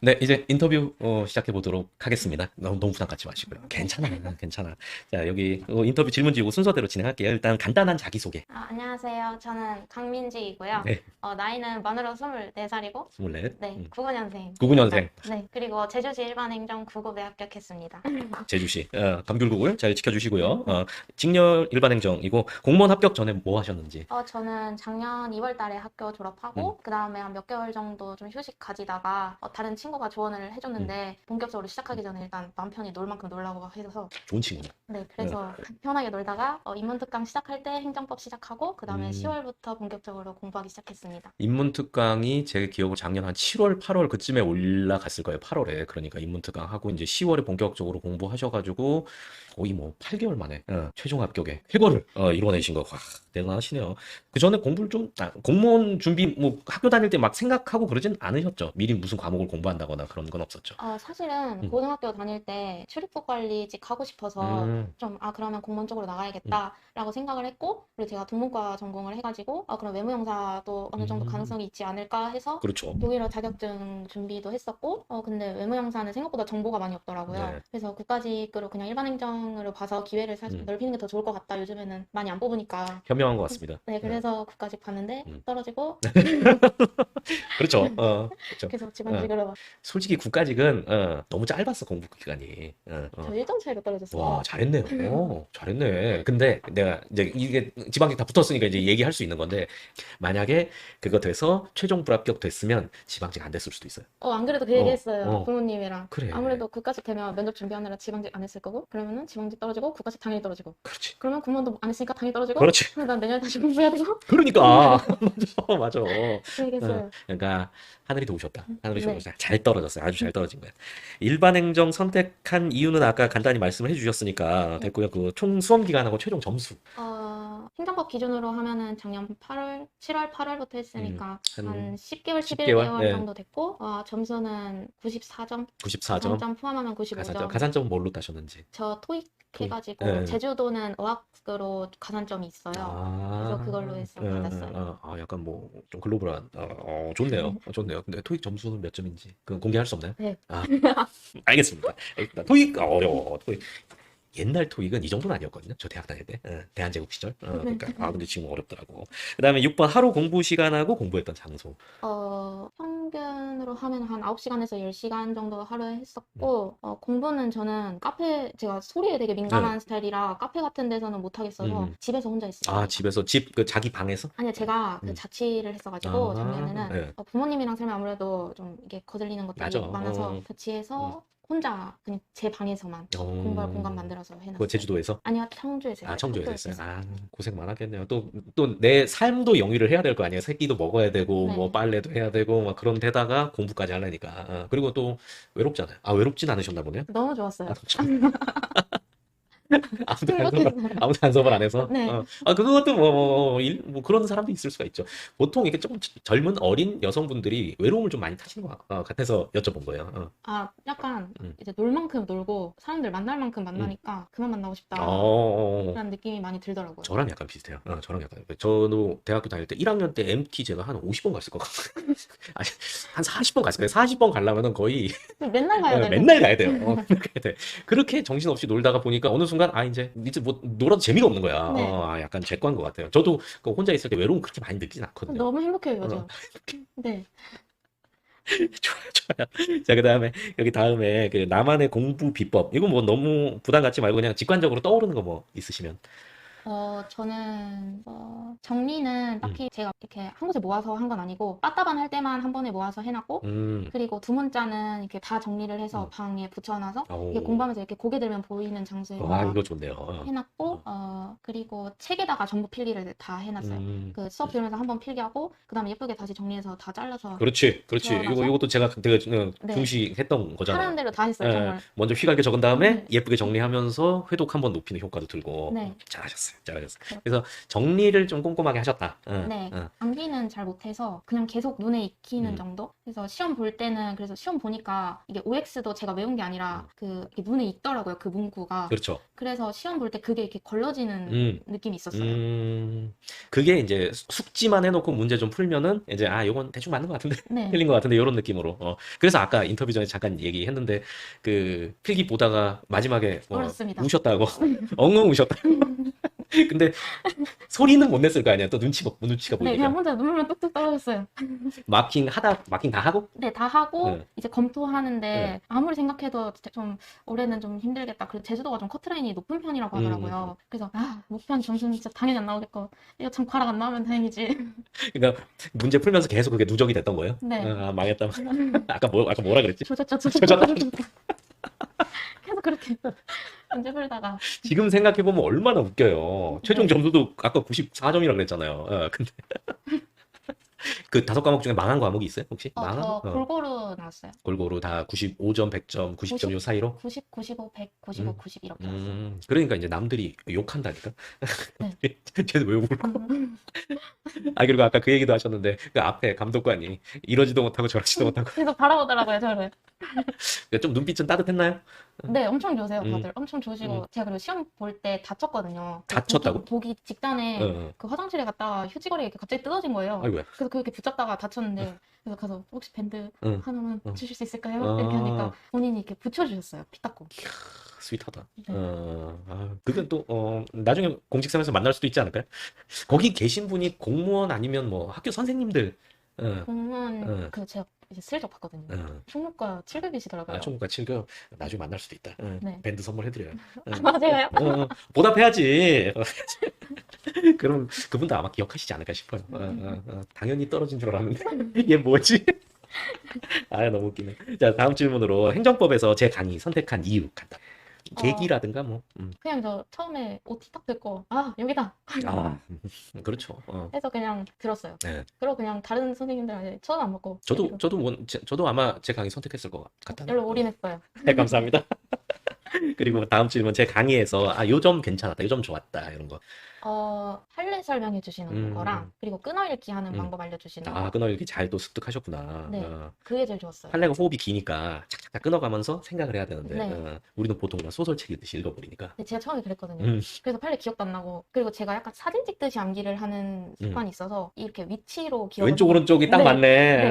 네, 이제 인터뷰 어, 시작해 보도록 하겠습니다. 너무, 너무 부담 갖지 마시고요. 괜찮아, 괜찮아. 자, 여기 어, 인터뷰 질문지고 순서대로 진행할게요. 일단 간단한 자기소개. 아, 안녕하세요. 저는 강민지이고요. 네. 어, 나이는 만으로 24살이고, 24. 네, 음, 99년생. 99년생. 네, 그리고 제주시 일반행정 9급에 합격했습니다. 제주시 어, 감귤국을 잘 지켜주시고요. 어, 직렬 일반행정이고 공무원 합격 전에 뭐 하셨는지. 어, 저는 작년 2월 달에 학교 졸업하고, 그 다음에 한 몇 개월 정도 좀 휴식 가지다가, 어, 다른 친구 가 조언을 해줬는데, 본격적으로 시작하기 전에 일단 마음 편히 놀 만큼 놀라고 해서, 좋은 친구네. 네, 그래서 편하게 놀다가, 어, 인문특강 시작할 때 행정법 시작하고, 그 다음에 음. 10월부터 본격적으로 공부하기 시작했습니다. 인문특강이 제 기억으로 작년 한 7월, 8월 그쯤에 올라갔을 거예요. 8월에. 그러니까 인문특강 하고 이제 10월에 본격적으로 공부하셔가지고 거의 뭐 8개월 만에 어, 최종 합격에 쾌거를 어, 이뤄내신 거. 와, 대단하시네요. 그 전에 공부를 좀 아, 공무원 준비 뭐 학교 다닐 때 막 생각하고 그러진 않으셨죠? 미리 무슨 과목을 공부한다 거나 그런 건 없었죠. 어, 사실은 음. 고등학교 다닐 때 출입국 관리직 하고 싶어서 음, 좀, 아, 그러면 공무원 쪽으로 나가야겠다라고 생각을 했고, 그리고 제가 동문과 전공을 해가지고, 아, 그럼 외무영사도 어느 정도 음. 가능성이 있지 않을까 해서 그렇죠. 독일어 자격증 준비도 했었고, 어, 근데 외무영사는 생각보다 정보가 많이 없더라고요. 네. 그래서 국가직으로 그냥 일반 행정으로 봐서 기회를 사실 음. 넓히는 게 더 좋을 것 같다. 요즘에는 많이 안 뽑으니까. 현명한 것 같습니다. 네, 그래서 국가직 봤는데 음. 떨어지고, 그렇죠. 어, 그렇죠. 그래서 지방직으로 솔직히 국가직은 어, 너무 짧았어 공부 기간이. 어, 어. 저 1점 차이로 떨어졌어요. 와, 잘했네요. 오, 잘했네. 근데 내가 이제 이게 지방직 다 붙었으니까 이제 얘기할 수 있는 건데 만약에 그거 돼서 최종 불합격 됐으면 지방직 안 됐을 수도 있어요. 어, 안 그래도 그 어, 얘기 했어요. 어. 부모님이랑. 그래. 아무래도 국가직 되면 면접 준비하느라 지방직 안 했을 거고, 그러면은 지방직 떨어지고, 국가직 당연히 떨어지고. 그렇지. 그러면 공무원도 안 했으니까 당연히 떨어지고, 그렇지. 그럼 난 내년에 다시 공부해야 되고, 그러니까 맞아, 맞아. 그 얘기 했어요. 그러니까 하늘이 도우셨다. 하늘이 네. 도우셨다. 잘 떨어졌어요. 아주 잘 떨어진 거야. 일반 행정 선택한 이유는 아까 간단히 말씀을 해주셨으니까 됐고요. 그 총 수험 기간하고 최종 점수 어, 행정법 기준으로 하면은 작년 8월, 7월, 8월부터 했으니까 음, 한 한 10개월, 10개월? 11개월 네. 정도 됐고, 어, 점수는 94점, 94점. 가산점 포함하면 95점. 가산점. 가산점은 뭘로 따셨는지. 저 토익. 해가지고, 네. 제주도는 어학으로 가산점이 있어요. 아, 그래서 그걸로 해서 예, 받았어요. 아, 아, 약간 뭐 좀 글로벌한. 어, 어, 좋네요. 어, 좋네요. 근데 토익 점수는 몇 점인지 그건 공개할 수 없나요? 네. 아, 알겠습니다. 알겠습니다. 토익 아, 어려워. 토익. 옛날 토익은 이 정도는 아니었거든요. 저 대학 다닐 때. 어, 대한제국 시절. 어, 그러니까 아 근데 지금 어렵더라고. 그다음에 6번 하루 공부 시간하고 공부했던 장소. 어, 평균으로 하면 한 9시간에서 10시간 정도 하루에 했었고, 어, 공부는 저는 카페, 제가 소리에 되게 민감한 스타일이라 카페 같은 데서는 못 하겠어서 음. 집에서 혼자 했어요. 아, 집에서 집 그 자기 방에서? 아니요, 제가 그 음. 자취를 했어가지고, 아, 작년에는 네. 어, 부모님이랑 살면 아무래도 좀 이게 거슬리는 것들이 맞아. 많아서 어. 자취해서 혼자 그냥 제 방에서만 공부할 공간 만들어서 해놨어요. 그 제주도에서? 아니요, 청주에서 아. 청주에서 했어요. 했어요. 아, 고생 많았겠네요. 또, 또 내 삶도 영위를 해야 될 거 아니에요. 새끼도 먹어야 되고, 네. 뭐 빨래도 해야 되고, 막 그런 데다가 공부까지 하려니까. 아, 그리고 또 외롭잖아요. 아, 외롭진 않으셨나 보네요. 너무 좋았어요. 아, 참. 아무도 안 행복했어요. 아무도 안 서버 안 해서. 네. 어. 아, 그것도 뭐, 뭐, 일- 뭐 그런 사람도 있을 수가 있죠. 보통 이렇게 조금 젊은 어린 여성분들이 외로움을 좀 많이 타시는 것 같- 어, 같아서 여쭤본 거예요. 어. 아, 약간 음. 이제 놀 만큼 놀고 사람들 만날 만큼 만나니까 그만 만나고 싶다. 어, 어, 어. 그런 느낌이 많이 들더라고요. 저랑 약간 비슷해요. 어, 저랑 약간. 저도 대학교 다닐 때 1학년 때 MT 제가 한 50번 갔을 것 같아요. 아니, 한 40번 갔을 거예요. 40번 가려면은 거의 맨날 가야 어, 되고. 맨날 가야 돼요. 어, 그렇게 돼. 그렇게 정신없이 놀다가 보니까 어느 순간 아 이제 이제 뭐 놀아도 재미가 없는 거야. 네. 어, 아, 약간 제과인 것 같아요. 저도 그 혼자 있을 때 외로움 그렇게 많이 느끼진 않거든요. 너무 행복해요, 요즘. 어. 네. 좋아요, 좋아요. 자, 그 다음에 여기 다음에 그 나만의 공부 비법. 이거 뭐 너무 부담 갖지 말고 그냥 직관적으로 떠오르는 거 뭐 있으시면. 어, 저는, 어, 정리는 음. 딱히 제가 이렇게 한 곳에 모아서 한 건 아니고, 빠따반 할 때만 한 번에 모아서 해놨고, 음. 그리고 두 문자는 이렇게 다 정리를 해서 음. 방에 붙여놔서, 오. 이게 공부하면서 이렇게 고개 들면 보이는 장소에 와, 다 이거 좋네요. 어. 해놨고, 어, 그리고 책에다가 전부 필기를 다 해놨어요. 음. 그 수업 들으면서 한번 필기하고, 그 다음에 예쁘게 다시 정리해서 다 잘라서 그렇지, 그렇지. 이거 이것도 제가 어, 네. 중시했던 거잖아요. 하라는 대로 다 했어요, 예, 정말. 먼저 휘갈게 적은 다음에 네. 예쁘게 정리하면서 회독 한번 높이는 효과도 들고 네. 잘하셨어요. 잘하셨어요. 잘하셨어요. 그래서 정리를 좀 꼼꼼하게 하셨다. 응, 네. 응. 암기는 잘 못해서 그냥 계속 눈에 익히는 음. 정도? 그래서 시험 볼 때는 그래서 시험 보니까 이게 OX도 제가 외운 게 아니라 그 이게 눈에 익더라고요. 그 문구가. 그렇죠. 그래서 시험 볼 때 그게 이렇게 걸러지는 음. 느낌이 있었어요. 음, 그게 이제 숙지만 해놓고 문제 좀 풀면은 이제 아, 요건 대충 맞는 것 같은데 네. 틀린 것 같은데 이런 느낌으로. 어. 그래서 아까 인터뷰 전에 잠깐 얘기했는데 그 필기 보다가 마지막에 뭐 울었습니다. 우셨다고 엉엉 우셨다. 근데 소리는 못 냈을 거 아니야. 또 눈치가 눈치가 네, 그냥 보이니까 혼자 눈물만 뚝뚝 떨어졌어요. 마킹 하다 마킹 다 하고 네, 다 하고 네. 이제 검토하는데 네. 아무리 생각해도 진짜 좀 올해는 좀 힘들겠다. 그리고 제주도가 좀 커트라인이 높은 편이라고 음. 하더라고요. 그래서 아, 목표한 점수는 진짜 당연히 안 나오겠고 이거 참 과락 안 나오면 다행이지. 그러니까 문제 풀면서 계속 그게 누적이 됐던 거예요. 네. 아, 망했다. 아까 뭐 아까 뭐라 그랬지? 조졌죠, 조졌다. 조졌다. 계속 그렇게 문제 풀다가 지금 생각해 보면 얼마나 웃겨요. 최종 네. 점수도 아까 94점이라 그랬잖아요. 어, 근데 그 다섯 과목 중에 망한 과목이 있어요? 혹시? 어, 망한? 저 어. 골고루 나왔어요. 골고루 다 95점, 100점, 90점 요 사이로? 90, 95, 100, 95, 음. 90 이렇게 나왔어요. 음, 그러니까 이제 남들이 욕한다니까. 네. 쟤는 왜 울고? 음. 아, 그리고 아까 그 얘기도 하셨는데, 그 앞에 감독관이 이러지도 못하고 저러지도 못하고. 계속 바라보더라고요, 저를. 좀 눈빛 좀 따뜻했나요? 네, 엄청 좋으세요, 음. 다들. 엄청 좋으시고. 음. 제가 그리고 시험 볼 때 다쳤거든요. 그 다쳤다고? 보기, 보기 직전에 어, 어. 그 화장실에 갔다가 휴지거리에 이렇게 갑자기 뜯어진 거예요. 아이고야. 그래서 그렇게 붙잡다가 다쳤는데, 그래서 가서 혹시 밴드 응. 하나만 응. 주실 수 있을까요? 아. 이렇게 하니까 본인이 이렇게 붙여주셨어요, 피 닦고. 스윗하다. 네. 어, 아, 그건 또, 어, 나중에 공직생활에서 만날 수도 있지 않을까요? 거기 계신 분이 공무원 아니면 뭐 학교 선생님들, 어, 공무원, 응. 그 제가 이제 슬쩍 봤거든요. 어, 충무과 7급이시더라고요. 아, 총무과 7급 나중에 만날 수도 있다. 어, 네. 밴드 선물해드려요. 어, 맞아요. 어, 어, 보답해야지. 어, 그럼 그분도 아마 기억하시지 않을까 싶어요. 당연히 떨어진 줄 알았는데 얘 뭐지? 아 너무 웃기네. 자 다음 질문으로 행정법에서 제 강의 선택한 이유 간단. 계기라든가 뭐. 음. 그냥 저 처음에 OT 딱 듣고, 아, 여기다. 아 음, 그렇죠. 어. 해서 그냥 들었어요. 네. 그리고 그냥 다른 선생님들한테 쳐도 안 먹고. 저도 저도 원, 제- 저도 아마 제 강의 선택했을 것 같다. 열로 올인했어요. 네, 감사합니다. 그리고 다음 질문 제 강의에서 아 요점 괜찮았다, 요점 좋았다 이런 거. 어, 할례 설명해 주시는 음. 거랑 그리고 끊어 읽기 하는 음. 방법 알려 주시는 아 거. 끊어읽기 잘 또 습득하셨구나. 네. 어. 그게 제일 좋았어요. 할래가 호흡이 기니까 착착 끊어가면서 생각을 해야 되는데 네. 어, 우리는 보통 그냥 소설책 읽듯이 읽어버리니까. 근데 제가 처음에 그랬거든요. 음. 그래서 빨리 기억도 안 나고 그리고 제가 약간 사진 찍듯이 암기를 하는 습관이 있어서 이렇게 위치로 기억을 음. 왼쪽 오른쪽이 딱 네. 맞네.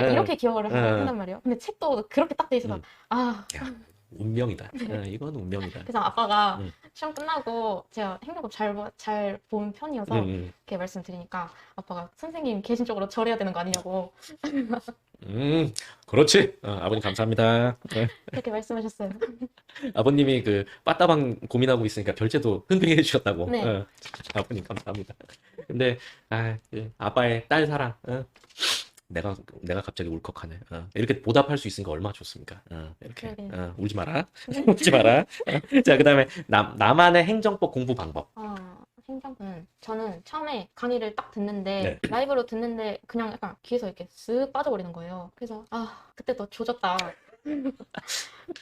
네, 이렇게 기억을 하- 어. 한단 말이에요. 근데 책도 그렇게 딱 돼 있어서 음. 아 야, 운명이다. 어, 이건 운명이다. 그래서 아빠가 음. 시험 끝나고 제가 행정법 잘본 편이어서 음, 음. 이렇게 말씀드리니까 아빠가 선생님 계신 쪽으로 절해야 되는 거 아니냐고 음, 그렇지. 어, 아버님 감사합니다. 네. 그렇게 말씀하셨어요. 아버님이 그 빠따방 고민하고 있으니까 결제도 흔쾌히 해주셨다고. 네. 어, 아버님 감사합니다. 근데 아, 예, 아빠의 딸 사랑. 어. 내가 내가 갑자기 울컥하네. 어, 이렇게 보답할 수 있으니까 얼마나 좋습니까? 어, 이렇게 그러게요. 어, 울지 마라. 울지 마라. 어, 자, 그다음에 남 나만의 행정법 공부 방법. 어, 행정은 저는 처음에 강의를 딱 듣는데 네. 라이브로 듣는데 그냥 약간 귀에서 이렇게 쓱 빠져버리는 거예요. 그래서 아 그때 더 조졌다.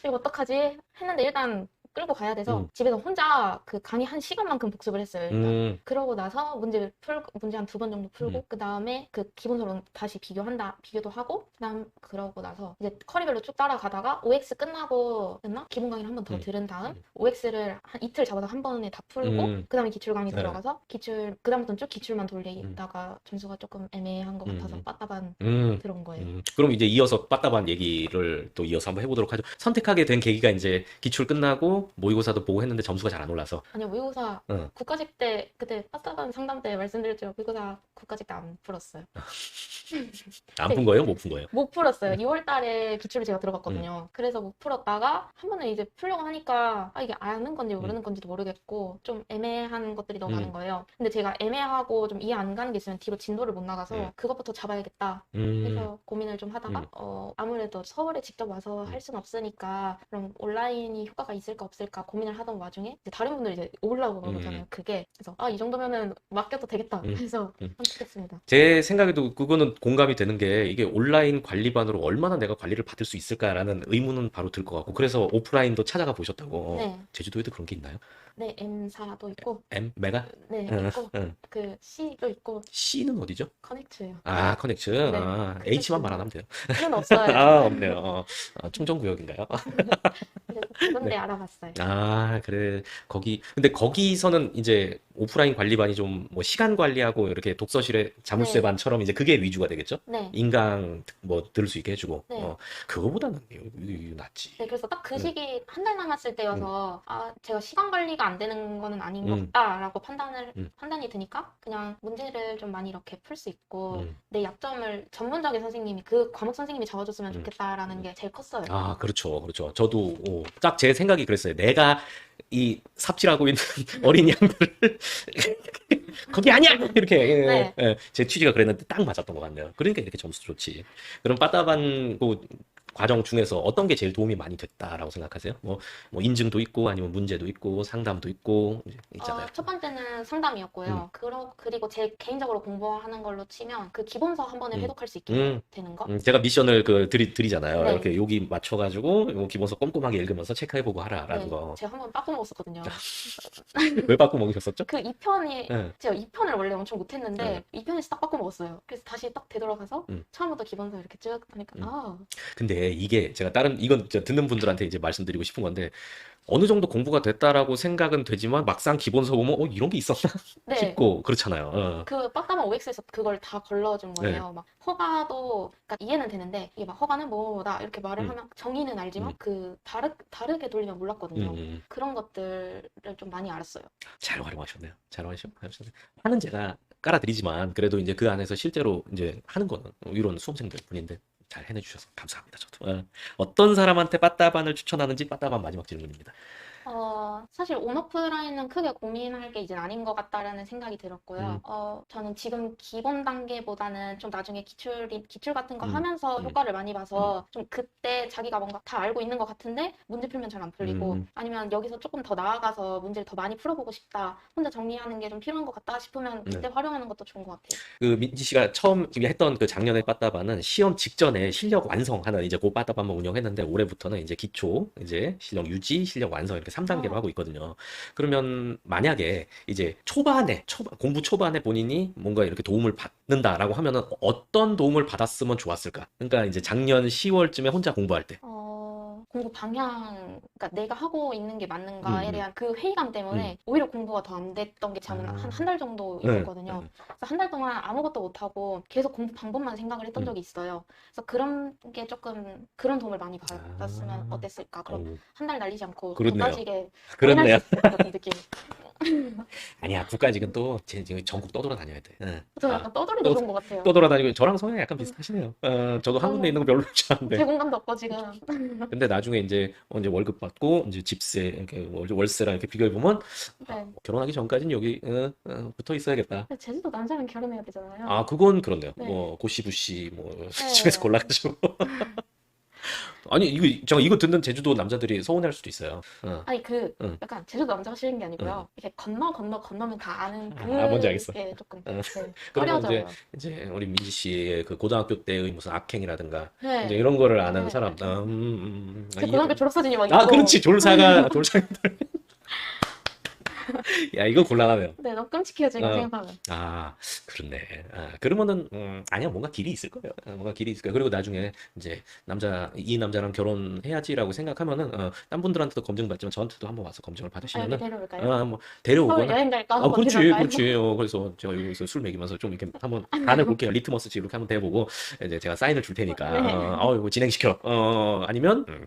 이거 어떡하지? 했는데 일단 끌고 가야 돼서 음. 집에서 혼자 그 강의 한 시간만큼 복습을 했어요. 일단. 음, 그러고 나서 문제 풀 문제 한 두 번 정도 풀고 음. 그 다음에 그 기본서론 다시 비교한다 비교도 하고 그다음 그러고 나서 이제 커리별로 쭉 따라가다가 OX 끝나고 였나 기본 강의를 한 번더 음. 들은 다음 음. OX를 한 이틀 잡아서 한 번에 다 풀고 음. 그 다음에 기출 강의 네. 들어가서 기출 그 다음부터는 쭉 기출만 돌리다가 음. 점수가 조금 애매한 것 같아서 음. 빠따반 음. 들어온 거예요. 음, 그럼 이제 이어서 빠따반 얘기를 또 이어서 한번 해보도록 하죠. 선택하게 된 계기가 이제 기출 끝나고 모의고사도 보고 했는데 점수가 잘 안 올라서. 아니요 모의고사 어. 국가직 때 그때 빠따반 상담 때 말씀드렸죠 모의고사 국가직 때 안 풀었어요. 안 네. 푼 거예요? 못 푼 거예요? 못 풀었어요. 2월 달에 기출을 제가 들어봤거든요. 그래서 못 풀었다가 한 번에 이제 풀려고 하니까 아, 이게 아는 건지 모르는 건지도 모르겠고 좀 애매한 것들이 너무 음. 많은 거예요. 근데 제가 애매하고 좀 이해 안 가는 게 있으면 뒤로 진도를 못 나가서 음. 그것부터 잡아야겠다 음, 해서 고민을 좀 하다가 음. 어, 아무래도 서울에 직접 와서 할 순 없으니까 그럼 온라인이 효과가 있을까 없을까 고민을 하던 와중에 이제 다른 분들이 이제 오려고 그러잖아요. 그게 그래서 아 이 정도면은 맡겨도 되겠다. 음. 해서 음. 선택했습니다. 제 생각에도 그거는 공감이 되는 게 이게 온라인 관리반으로 얼마나 내가 관리를 받을 수 있을까라는 의문은 바로 들 것 같고 그래서 오프라인도 찾아가 보셨다고. 네, 제주도에도 그런 게 있나요? 네 M사도 있고, M 메가 네 응, 있고 응. 그 C도 있고 C는 어디죠? 커넥트예요. 아 커넥츠. 네. 아, H만 말하면 돼요. C는 없어요. 아 없네요. 어, 어, 충정구역인가요? 그래서 그런데 네. 알아봤어요. 아, 그래. 거기, 근데 거기서는 이제 오프라인 관리반이 좀 뭐 시간 관리하고 이렇게 독서실에 자물쇠반처럼 이제 그게 위주가 되겠죠? 네. 인강 뭐 들을 수 있게 해주고. 네. 어, 그거보다는 이거, 이거 낫지. 네, 그래서 딱그 음. 시기 한 달 남았을 때여서 아 제가 시간 관리가 안 되는 거는 아닌 것 음. 같다라고 판단을 음. 판단이 드니까 그냥 문제를 좀 많이 이렇게 풀 수 있고 음. 내 약점을 전문적인 선생님이 그 과목 선생님이 적어줬으면 음. 좋겠다라는 게 제일 컸어요. 아, 그렇죠. 그렇죠. 저도 어, 딱제 생각이 그랬어요. 내가 이 삽질하고 있는 어린 양들을 거기 아니야! 이렇게 예, 네. 예, 제 취지가 그랬는데 딱 맞았던 것 같네요. 그러니까 이렇게 점수 좋지. 그럼 빠따반 그 과정 중에서 어떤 게 제일 도움이 많이 됐다라고 생각하세요? 뭐, 뭐 인증도 있고 아니면 문제도 있고 상담도 있고 이제 있잖아요. 어, 첫 번째는 상담이었고요. 음. 그러, 그리고 제 개인적으로 공부하는 걸로 치면 그 기본서 한 번에 음. 회독할 수 있게 음. 되는 거. 음, 제가 미션을 그 드리, 드리잖아요. 네. 이렇게 여기 맞춰가지고 요 기본서 꼼꼼하게 읽으면서 체크해보고 하라라는 네, 거. 제가 한 번 빠꾸 먹었었거든요. 왜 바꾸 먹으셨었죠? 그 2편이 네. 제가 2편을 원래 엄청 못했는데 네. 2편에서 딱 바꿔 먹었어요. 그래서 다시 딱 되돌아가서 음. 처음부터 기본서 이렇게 쭉 하니까 음. 아 근데 이게 제가 다른 이건 저 듣는 분들한테 이제 말씀드리고 싶은 건데 어느 정도 공부가 됐다라고 생각은 되지만 막상 기본서 보면 어 이런 게 있었나 네. 싶고 그렇잖아요. 어. 그 빡가만 OX에서 그걸 다 걸러준 네. 거예요. 막 허가도 그러니까 이해는 되는데 이게 막 허가는 뭐다 이렇게 말을 음. 하면 정의는 알지만 음. 그 다르 다르게 돌리면 몰랐거든요. 음, 그런 것들을 좀 많이 알았어요. 잘 활용하셨네요. 잘 활용하셨네요. 하는 제가 깔아드리지만 그래도 이제 그 안에서 실제로 이제 하는 거는 이런 수험생들 뿐인데 잘 해내주셔서 감사합니다. 저도 어. 어떤 사람한테 빠따반을 추천하는지 빠따반 마지막 질문입니다. 어, 사실 온오프라인은 크게 고민할 게 이제 아닌 것 같다라는 생각이 들었고요. 음. 어, 저는 지금 기본 단계보다는 좀 나중에 기출, 기출 같은 거 음, 하면서 음, 효과를 많이 봐서 좀 그때 자기가 뭔가 다 알고 있는 것 같은데 문제 풀면 잘 안 풀리고 음. 아니면 여기서 조금 더 나아가서 문제를 더 많이 풀어보고 싶다. 혼자 정리하는 게 좀 필요한 것 같다 싶으면 네. 그때 활용하는 것도 좋은 것 같아요. 그 민지 씨가 처음 했던 그 작년의 빠따반은 시험 직전에 실력 완성하는 이제 그 빠따반만 운영했는데 올해부터는 이제 기초, 이제 실력 유지, 실력 완성 이렇게 3단계로 어. 하고 있거든요. 그러면 만약에 이제 초반에 초반, 공부 초반에 본인이 뭔가 이렇게 도움을 받는다라고 하면은 어떤 도움을 받았으면 좋았을까? 그러니까 이제 작년 10월쯤에 혼자 공부할 때. 어, 공부 방향, 그러니까 내가 하고 있는 게 맞는가에 음, 음. 대한 그 회의감 때문에 오히려 공부가 더 안 됐던 게 저는 아. 한한 달 정도 네, 있었거든요. 네. 그래서 한 달 동안 아무것도 못 하고 계속 공부 방법만 생각을 했던 음. 적이 있어요. 그래서 그런 게 조금 그런 도움을 많이 받았으면 아. 어땠을까? 그럼 어우, 한달 날리지 않고 더 그렇네요. 따지게 그렇네요. 고민할 수 같은 느낌. 아니야, 국가직은 또 제- 지금 전국 떠돌아 다녀야 돼. 응. 저 아, 약간 떠돌이도 또- 좋은 것 같아요. 떠돌아다니고 저랑 성향이 약간 비슷하시네요. 어, 저도 한 군데 어. 있는 거 별로 좋지 않은데. 제 공감도 없고 지금. 근데 나중에 이제 어, 이제 월급 받고 이제 집세 이렇게 월- 월세랑 이렇게 비교해 보면 네. 뭐 결혼하기 전까지는 여기 어, 어, 붙어 있어야겠다. 근데 제주도 남자랑 결혼해야 되잖아요. 아 그건 그렇네요. 네. 뭐 고시부시 뭐 네. 집에서 골라가지고. 아니 이거 제가 이거 듣는 제주도 남자들이 서운해할 수도 있어요. 어. 아니 그 응. 약간 제주도 남자가 싫은 게 아니고요. 이렇게 건너 건너 건너면 다 아는 아, 뭔지 알겠어. 그게 조금 응. 네, 그러면 이제. 이제 우리 민지 씨의 그 고등학교 때의 무슨 악행이라든가 네. 이제 이런 거를 아는 네. 사람. 음, 음, 음. 아, 제 이- 고등학교 졸업사진이 막아 있고. 그렇지 졸사가 졸사들. 야 이거 곤란하네요. 네, 너무 끔찍해요 지금 어. 생각하면. 아, 그렇네. 아, 그러면은, 음, 아니야, 뭔가 길이 있을 거예요. 어, 뭔가 길이 있을 거예요. 그리고 나중에 이제 남자, 이 남자랑 결혼해야지라고 생각하면은, 어, 딴 분들한테도 검증받지만 저한테도 한번 와서 검증을 아, 여기 받으시면은, 데려올까요? 아, 뭐, 서울 데려오거나. 여행 갈까? 아, 한번 그렇지, 데려올까요? 그렇지. 어, 그래서 제가 여기서 술 먹이면서 좀 이렇게 한번 간을 볼게요. 리트머스지 이렇게 한번 대보고, 이제 제가 사인을 줄 테니까, 네. 어, 어, 이거 진행시켜. 어, 아니면, 음,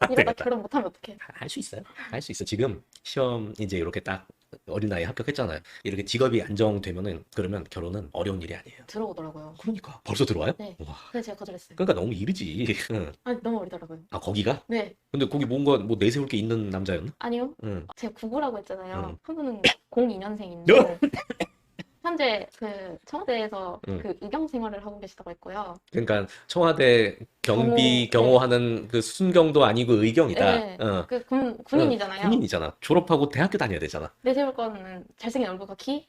안 이러다 되겠다. 결혼 못하면 어떡해? 할 수 있어요. 할 수 있어. 지금 시험 이제 이렇게 딱 어린 나이에 합격했잖아요. 이렇게 직업이 안정되면은 그러면 결혼은 어려운 일이 아니에요. 들어오더라고요. 그러니까 벌써 들어와요? 네. 와. 그래서 제가 거절했어요. 그러니까 너무 이르지. 응. 아니 너무 어리더라고요. 아 거기가? 네, 근데 거기 뭔가 뭐 내세울 게 있는 남자였나? 아니요. 응. 제가 구구라고 했잖아요. 응. 그분은 02년생인데 현재 그 청와대에서 음. 그 의경 생활을 하고 계시다고 했고요. 그러니까 청와대 경비 경호, 경호하는 그 순경도 아니고 의경이다. 네. 어. 그 군, 군인이잖아요. 군인이잖아. 졸업하고 대학교 다녀야 되잖아. 내 세울 거는 잘생긴 얼굴과 키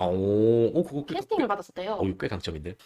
오, 오 그거 꽤, 캐스팅을 받았었대요. 어, 꽤 강점인데.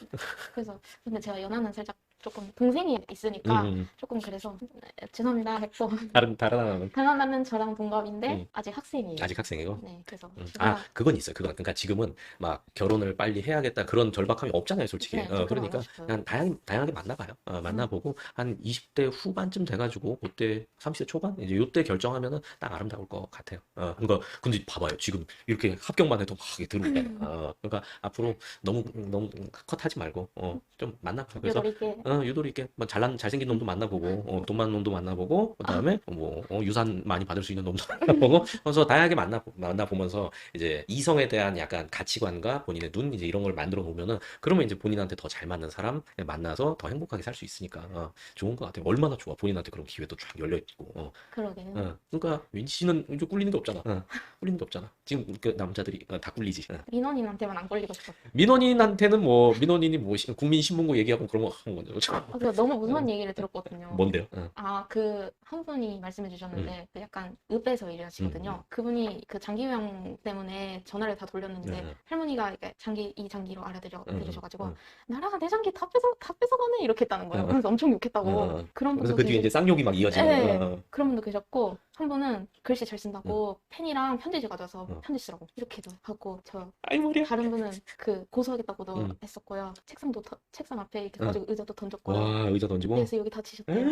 그래서 근데 제가 연하는 살짝 조금 동생이 있으니까 음, 조금 그래서 네, 죄송합니다 했고 다른 다른 하나는 당연하는 저랑 동갑인데 음. 아직 학생이에요. 아직 학생이고. 네, 그래서 음. 제가 아, 그건 있어요. 그건 그러니까 지금은 막 결혼을 빨리 해야겠다 그런 절박함이 없잖아요, 솔직히. 네, 어, 저 그러니까 싶어요. 그냥 다양 다양하게 만나봐요. 어, 만나보고 한 20대 후반쯤 돼가지고 그때 30대 초반 이제 요때 결정하면은 딱 아름다울 것 같아요. 어, 그러니까 근데 봐봐요. 지금 이렇게 합격만 해도 막 이게 들어오잖아요. 어, 그러니까 앞으로 너무 너무 컷하지 말고 어, 좀 만나봐요. 그래서 어, 유도리 있게 뭐 잘난 잘생긴 놈도 만나보고 어, 돈 많은 놈도 만나보고 그다음에 뭐 어, 유산 많이 받을 수 있는 놈도 만나보고 그래서 다양하게 만나 만나보면서 이제 이성에 대한 약간 가치관과 본인의 눈 이제 이런 걸 만들어 놓으면은 그러면 이제 본인한테 더 잘 맞는 사람 만나서 더 행복하게 살 수 있으니까 어, 좋은 것 같아요. 얼마나 좋아 본인한테 그런 기회도 쫙 열려 있고. 어, 그러게. 어. 그러니까 윈지 씨는 이제 꿀리는 게 없잖아. 어, 꿀리는 게 없잖아. 지금 그 남자들이 어, 다 꿀리지. 어. 민원인한테만 안 걸리고 싶었어. 민원인한테는 뭐 민원인이 뭐 시- 국민신문고 얘기하고 그런 거 하는 거죠. 아, 그래서 너무 무서운 얘기를 들었거든요. 뭔데요? 어. 아, 그, 한 분이 말씀해 주셨는데, 그 약간, 읍에서 일하시거든요. 음, 음. 그분이 그 장기요양 때문에 전화를 다 돌렸는데, 네, 네. 할머니가 장기, 이 장기로 알아들여, 음, 들으셔가지고, 음. 나라가 내 장기 다 뺏어, 다 뺏어가네? 이렇게 했다는 거예요. 어. 그래서 엄청 욕했다고. 어, 어. 그런 그래서 분도 그 뒤에 이제 쌍욕이 막 이어지는. 네. 어, 어. 그런 분도 계셨고, 한 분은 글씨 잘 쓴다고 펜이랑 편지지 가져와서 어. 편지 쓰라고. 이렇게도 하고, 저, 아이 머리야. 다른 분은 그 고소하겠다고도 음. 했었고요. 책상도, 터- 책상 앞에 이렇게 어. 가지고 의자도 던졌고요. 와 의자 던지고. 그래서 여기 다치셨대요.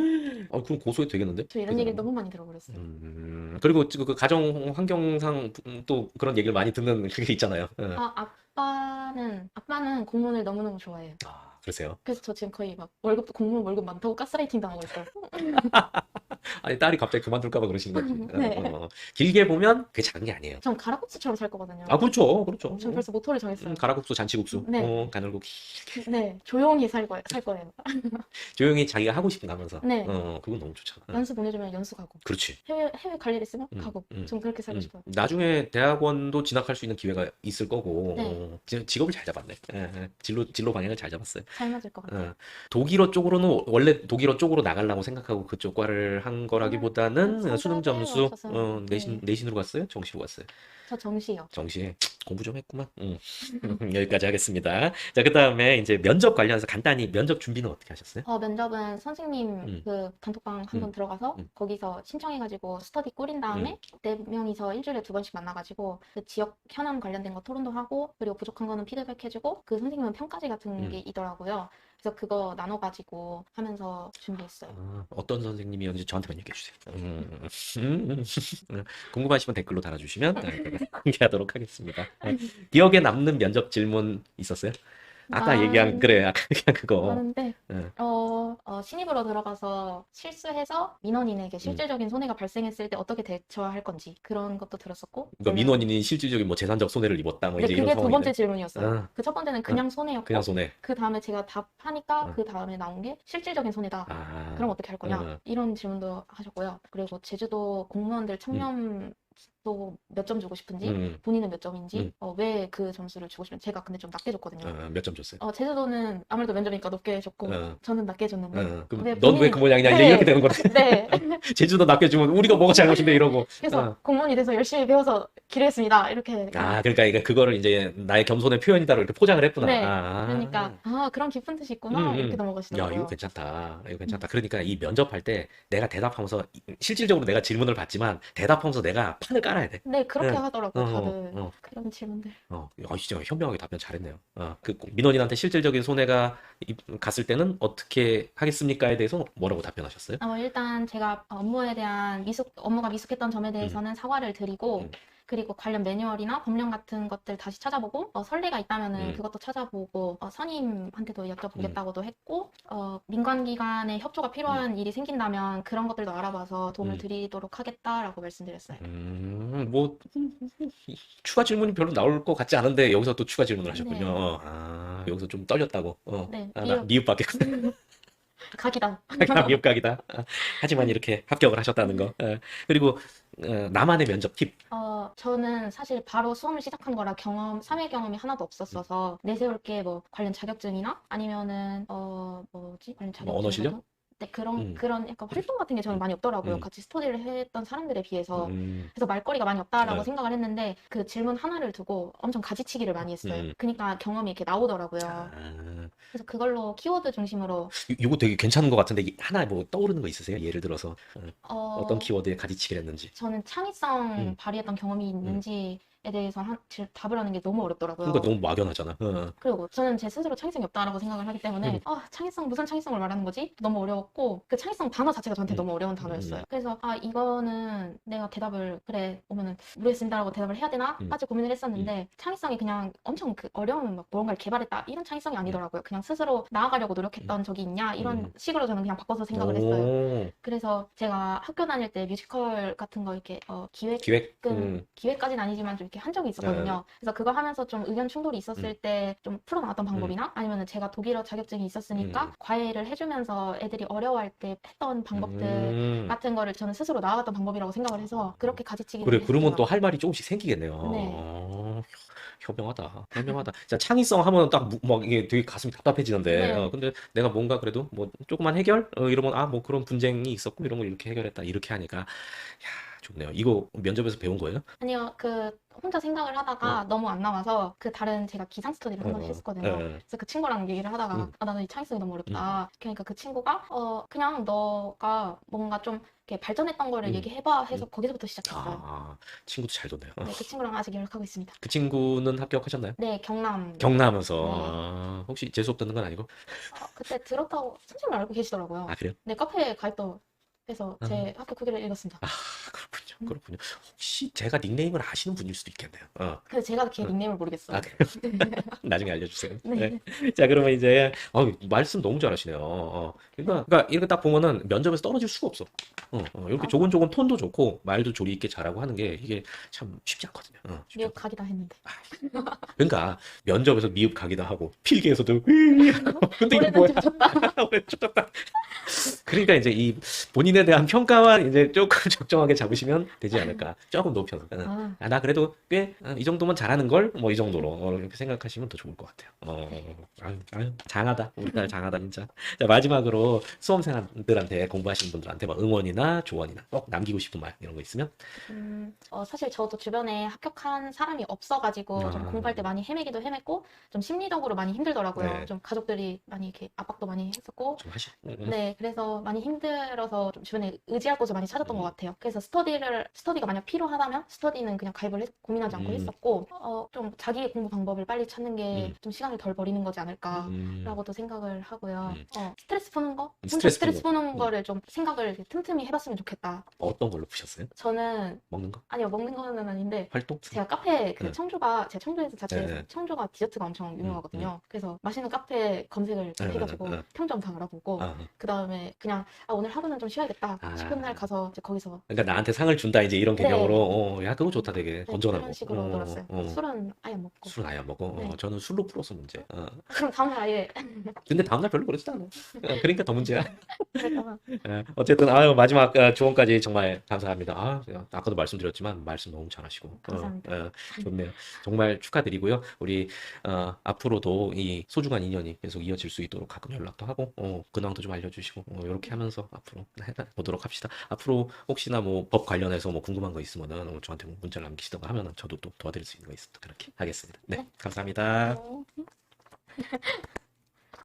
아 그럼 고소해도 되겠는데? 저 이런? 얘기를 너무 많이 들어버렸어요. 음, 그리고 지금 그 가정 환경상 또 그런 얘기를 많이 듣는 그게 있잖아요. 어. 아, 아빠는, 아빠는 공무원을 너무너무 좋아해요. 아, 그러세요? 그래서 저 지금 거의 막 월급도 공무원 월급 많다고 가스라이팅 당하고 있어요. 아니 딸이 갑자기 그만둘까 봐 그러시는 거지. 네. 어, 어. 길게 보면 그게 작은 게 아니에요. 전 가락국수처럼 살 거거든요. 아 그렇죠, 그렇죠. 전 벌써 모토를 정했어요. 음, 가락국수, 잔치국수, 네. 어, 가늘고기. 네, 조용히 살 거예요. 살 거예요. 조용히 자기가 하고 싶은 거 하면서. 네. 어, 그건 너무 좋잖아. 어, 연수 보내주면 연수 가고, 그렇지. 해외 해외 갈 일 있으면 음, 가고, 음, 전 그렇게 살고 음, 싶어요. 나중에 대학원도 진학할 수 있는 기회가 있을 거고 네. 어, 지- 직업을 잘 잡았네. 예, 예. 진로 진로 방향을 잘 잡았어요. 잘 맞을 것 같아요. 어, 독일어 쪽으로는 원래 독일어 쪽으로 나가려고 생각하고 그쪽 과를 한 거라기보다는 음, 수능 점수. 어, 내신 네. 내신으로 갔어요? 정시로 갔어요? 저 정시요. 정시에 공부 좀 했구만. 음. 여기까지 하겠습니다. 자, 그 다음에 이제 면접 관련해서 간단히 면접 준비는 어떻게 하셨어요? 어, 면접은 선생님 음. 그 단톡방 한번 음. 들어가서 음. 거기서 신청해가지고 스터디 꾸린 다음에 네 명이서 일주일에 두 번씩 만나가지고 그 지역 현안 관련된 거 토론도 하고 그리고 부족한 거는 피드백 해주고 그 선생님은 평가지 같은 음. 게 있더라고요. 그래서 그거 나눠가지고 하면서 준비했어요. 아, 어떤 선생님이었는지 저한테만 얘기해 주세요. 음. 궁금하시면 댓글로 달아주시면 네, 공개하도록 하겠습니다. 네. 기억에 남는 면접 질문 있었어요? 아까 아, 얘기한 그래 아까 얘기한 그거. 많은데 네. 어, 어, 신입으로 들어가서 실수해서 민원인에게 실질적인 손해가 발생했을 때 어떻게 대처할 건지 그런 것도 들었었고 그러니까 민원인이 실질적인 뭐 재산적 손해를 입었다 뭐 근데 이제 이런 그게 두 번째 상황인데. 질문이었어요. 아, 그첫 번째는 그냥 손해였고 그냥 손해. 그 다음에 제가 답하니까 어. 그 다음에 나온 게 실질적인 손해다. 아, 그럼 어떻게 할 거냐? 어. 이런 질문도 하셨고요. 그리고 제주도 공무원들 청렴 도몇점 주고 싶은지, 음, 본인은 몇 점인지, 음. 어, 왜 그 점수를 주고 싶은지 제가 근데 좀 낮게 줬거든요. 어, 몇 점 줬어요? 어, 제주도는 아무래도 면접이니까 높게 줬고 어. 저는 낮게 줬는데 어, 그럼 네, 넌왜 그 모양이냐 이제 네. 이렇게 되는 거네. 네. 제주도 낮게 주면 우리가 뭐가 잘못인데 이러고. 그래서 어. 공무원이 돼서 열심히 배워서 기르겠습니다. 이렇게 아, 그러니까 이게 그거를 이제 나의 겸손의 표현이다 이렇게 포장을 했구나. 네. 아. 그러니까 아 그런 깊은 뜻이 있구나 음, 음. 이렇게 야, 넘어가시더라고요. 이거 괜찮다. 이거 괜찮다. 그러니까 이 면접할 때 내가 대답하면서 실질적으로 내가 질문을 받지만 대답하면서 내가 판을 깔아야 돼. 네 그렇게 네. 하더라고 요 어, 다들 어, 어. 그런 질문들. 어, 아, 진짜 현명하게 답변 잘했네요. 어, 그 민원인한테 실질적인 손해가 이- 갔을 때는 어떻게 하겠습니까에 대해서 뭐라고 답변하셨어요? 어, 일단 제가 업무에 대한 미숙, 업무가 미숙했던 점에 대해서는 사과를 드리고, 음. 그리고 관련 매뉴얼이나 법령 같은 것들 다시 찾아보고, 어, 선례가 있다면 은 음. 그것도 찾아보고, 어, 선임한테도 여쭤보겠다고도 했고, 어, 민관기관의 협조가 필요한 일이 생긴다면 그런 것들도 알아봐서 도움을 음. 드리도록 하겠다라고 말씀드렸어요. 음, 뭐 추가 질문이 별로 나올 것 같지 않은데 여기서 또 추가 질문을 하셨군요. 네. 아, 여기서 좀 떨렸다고. 어, 네, 아, 나 미흡. 미흡받겠구나. 각이다. 각이다, 미흡각이다. 아, 하지만 이렇게 합격을 하셨다는 거. 어, 그리고 어, 나만의 면접 팁. 어, 저는 사실 바로 수험을 시작한 거라 경험, 사회 경험이 하나도 없었어서 내세울 게 뭐 관련 자격증이나 아니면은 어, 뭐지? 관련 뭐 언어 자격증 실력? 네, 그런 음. 그런 약간 활동 같은 게 저는 많이 없더라고요. 음. 같이 스터디를 했던 사람들에 비해서. 음, 그래서 말거리가 많이 없다라고 네. 생각을 했는데 그 질문 하나를 두고 엄청 가지치기를 많이 했어요. 음. 그러니까 경험이 이렇게 나오더라고요. 아, 그래서 그걸로 키워드 중심으로 이- 이거 되게 괜찮은 것 같은데 이- 하나 뭐 떠오르는 거 있으세요? 예를 들어서 어, 어, 어 떤 키워드에 가지치기를 했는지. 저는 창의성 음. 발휘했던 경험이 있는지에 대해서 한, 질- 답을 하는 게 너무 어렵더라고요. 그러니까 너무 막연하잖아. 어. 그리고 저는 제 스스로 창의성이 없다라고 생각을 하기 때문에 음. 아 창의성 무슨 창의성을 말하는 거지? 너무 어려웠고 그 창의성 단어 자체가 저한테 음. 너무 어려운 단어였어요. 음. 그래서 아 이거는 내가 대답을 그래 오면은 모르겠습니다라고 대답을 해야 음. 되나까지 고민을 했었는데 창의성이 그냥 엄청 그 어려운 막 무언가를 개발했다 이런 창의성이 아니더라고요. 그냥 스스로 나아가려고 노력했던 적이 있냐 이런 음. 식으로 저는 그냥 바꿔서 생각을 했어요. 오, 그래서 제가 학교 다닐 때 뮤지컬 같은 거 이렇게 어, 기획 기획. 그 음, 기획까지는 아니지만 좀 이렇게 한 적이 있었거든요. 그래서 그거 하면서 좀 의견 충돌이 있었을 음. 때좀 풀어나왔던 방법이나 아니면 제가 독일어 자격증이 있었으니까 음. 과외를 해주면서 애들이 어려워할 때 했던 방법들 음. 같은 거를 저는 스스로 나아갔던 방법이라고 생각을 해서 그렇게 가지치기를 그래, 그러면 또. 할 말이 조금씩 생기겠네요. 네. 어, 현명하다. 현명하다. 진짜 창의성 하면 딱막 이게 되게 가슴이 답답해지는데, 네. 어, 근데 내가 뭔가 그래도 뭐 조그만 해결? 어, 이러면 아, 뭐 그런 분쟁이 있었고 이런 걸 이렇게 해결했다. 이렇게 하니까, 야, 좋네요. 이거 면접에서 배운 거예요? 아니요, 그 혼자 생각을 하다가 너무 안 나와서 그 다른 제가 기상 스터디를 한 번 어, 했었거든요. 예. 그래서 그 친구랑 얘기를 하다가 음. 아 나는 이 창의성이 너무 어렵다. 그러니까 그 친구가 어 그냥 너가 뭔가 좀 이렇게 발전했던 거를 음. 얘기해봐 해서 거기서부터 시작했어요. 아, 친구도 잘 뒀네요. 어. 네, 그 친구랑 아직 연락하고 있습니다. 그 친구는 합격하셨나요? 네, 경남. 경남에서. 네. 아, 혹시 재수업 듣는 건 아니고? 어, 그때 들었다고 선생님을 알고 계시더라고요. 아, 그래요? 네, 카페에 가입도 해서 제 학교 후기를 읽었습니다. 아, 그렇군요. 혹시 제가 닉네임을 아시는 분일 수도 있겠네요. 어. 근데 제가 걔 어. 닉네임을 모르겠어요. 아, 그래요? 나중에 알려주세요. 네. 네. 자, 그러면 이제, 어, 말씀 너무 잘하시네요. 어, 그러니까, 그러니까 이렇게 딱 보면은 면접에서 떨어질 수가 없어. 어, 어, 이렇게 아. 조곤조곤 톤도 좋고, 말도 조리 있게 잘하고 하는 게 이게 참 쉽지 않거든요. 어, 쉽지 미국 가기다 했는데. 그러니까 면접에서 미흡 가기도 하고 필기에서도 으이 하고 근데 이거 올해는 뭐야 졌다. 올해 쫓았다 그러니까 이제 이 본인에 대한 평가만 이제 조금 적정하게 잡으시면 되지 않을까 조금 높여서 응. 아, 아, 나 그래도 꽤 이 정도면 잘하는 걸 뭐 이 정도로 어, 이렇게 생각하시면 더 좋을 것 같아요. 어, 아유, 아유, 장하다. 우리 딸 장하다 진짜. 자, 마지막으로 수험생들한테 공부하시는 분들한테 뭐 응원이나 조언이나 꼭 남기고 싶은 말 이런 거 있으면 음, 어, 사실 저도 주변에 합격한 사람이 없어가지고 좀 아. 공부할 때 많이 헤매기도 헤맸고 좀 심리적으로 많이 힘들더라고요. 네. 좀 가족들이 많이 이렇게 압박도 많이 했었고 좀 하시. 응, 응. 네, 그래서 많이 힘들어서 좀 주변에 의지할 곳을 많이 찾았던 음. 것 같아요. 그래서 스터디를, 스터디가 만약 필요하다면 스터디는 그냥 가입을 했- 고민하지 않고 음. 했었고, 어, 좀 자기의 공부 방법을 빨리 찾는 게 음. 좀 시간을 덜 버리는 거지 않을까. 음. 라고도 생각을 하고요. 음. 어, 스트레스 푸는 거? 혼자 스트레스 스트레스 푸는 푸는 거를 좀 생각을 틈틈이 해봤으면 좋겠다. 어떤 걸로 푸셨어요? 저는, 먹는 거? 아니요, 먹는 거는 아닌데, 활동? 제가 카페 그 네. 청주가 제 청주에서 자체에서 네, 네. 청주가 디저트가 엄청 유명하거든요. 그래서 맛있는 카페 검색을 좀 네, 해가지고 네, 네. 평점 다 알아보고 아, 그 다음에 그냥 아, 오늘 하루는 좀 쉬어야겠다 아. 싶은 날 가서 이제 거기서 그러니까 나한테 상을 준다 이제 이런 네. 개념으로 어, 야 그거 좋다 되게 네, 건전하고 그런 식으로 어, 놀았어요. 어. 술은 아예 안 먹고. 술은 아예 안 먹어. 어, 네. 저는 술로 풀어서 문제. 어. 그럼 다음날 아예 근데 다음날 별로 그러지도 않아. 어, 그러니까 더 문제야. 그랬다가 예, 어쨌든 아유 마지막 어, 조언까지 정말 감사합니다. 아, 아까도 말씀드렸지만 말씀 너무 잘하시고 어, 감사합니다. 어, 좋네요. 정말 축하드리고요. 우리 어, 앞으로도 이 소중한 인연이 계속 이어질 수 있도록 가끔 연락도 하고 어, 근황도 좀 알려주시고 어, 이렇게 하면서 앞으로 해 보도록 합시다. 앞으로 혹시나 뭐 법 관련 해서 뭐 궁금한 거 있으면은 어, 저한테 뭐 문자를 남기시던가 하면은 저도 또 도와드릴 수 있는 거 있으면 또 그렇게 하겠습니다. 네, 네. 감사합니다. 어,